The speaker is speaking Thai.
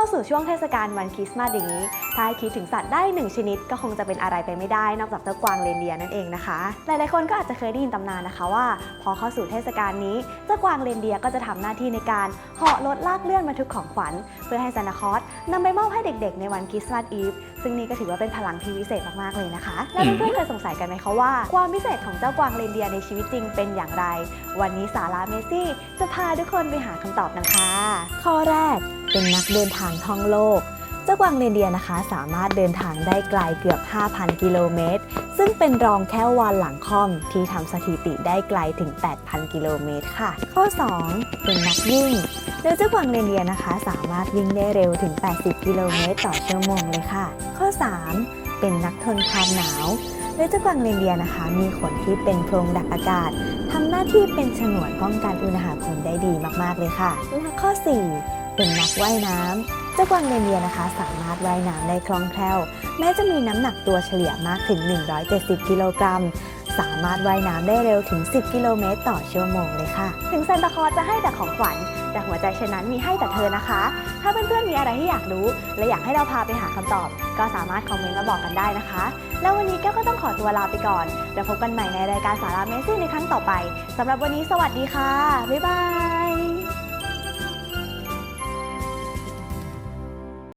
าสู่ช่วงเทศกาลวันคริสต์มาสอย่างนี้ ถ้าให้คิดถึงสัตว์ได้หนึ่งชนิดก็คงจะเป็นอะไรไปไม่ได้ นอกจากเจ้ากวางเรนเดียนั่นเองนะคะ หลายๆคนก็อาจจะเคยได้ยินตำนานนะคะว่า พอเข้าสู่เทศกาลนี้ เจ้ากวางเรนเดียก็จะทำหน้าที่ในการเหาะรถลากเลื่อนบรรทุกของขวัญ เพื่อให้ซานตาคลอสนำไปมอบให้เด็กๆ ในวันคริสต์มาสอีฟซึ่งนี่ก็ถือว่าเป็นพลังที่วิเศษมากๆเลยนะคะ แล้วเพื่อนๆเคยสงสัยกันไหมคะว่า ความพิเศษของเจ้ากวางเรนเดียในชีวิตจริงเป็นอย่างไร วันนี้สาราเมซี่จะพาทุกคนไปหาคำตอบกันค่ะข้อแรก เป็นนักเดินทางท่องโลก เจ้ากวางเรนเดียนะคะสามารถเดินทางได้ไกลเกือบ 5,000 กิโลเมตร ซึ่งเป็นรองแค่วานหลังค่อมที่ทำสถิติได้ไกลถึง 8,000 กิโลเมตรค่ะ ข้อ 2 เป็นนักวิ่งโดยเจ้ากวางเรนเดียนะคะสามารถวิ่งได้เร็วถึง 80 กิโลเมตรต่อชั่วโมงเลยค่ะ ข้อ 3 เป็นนักทนความหนาวโดยเจ้ากวางเรนเดียนะคะ มีขนที่เป็นโพรงดักอากาศทำหน้าที่เป็นฉนวนป้องกันอุณหภูมิได้ดีมาก ๆ เลยค่ะ และข้อ 4 เป็นนักว่ายน้ำเจ้ากวางเนเดียนะคะ สามารถว่ายน้ำได้คล่องแคล่ว แม้จะมีน้ำหนักตัวเฉลี่ยมากถึง 170 กิโลกรัม สามารถว่ายน้ำได้เร็วถึง 10 กิโลเมตรต่อชั่วโมงเลยค่ะ ถึงซานตาคลอสจะให้แต่ของขวัญ แต่หัวใจเช่นนั้นมีให้แต่เธอนะคะ ถ้าเพื่อนๆมีอะไรที่อยากรู้ และอยากให้เราพาไปหาคำตอบ ก็สามารถคอมเมนต์มาบอกกันได้นะคะ แล้ววันนี้แก้วก็ต้องขอตัวลาไปก่อนเดี๋ยวพบกันใหม่ในรายการสาระเมซี่ในครั้งต่อไปสำหรับวันนี้สวัสดีค่ะบ๊ายบาย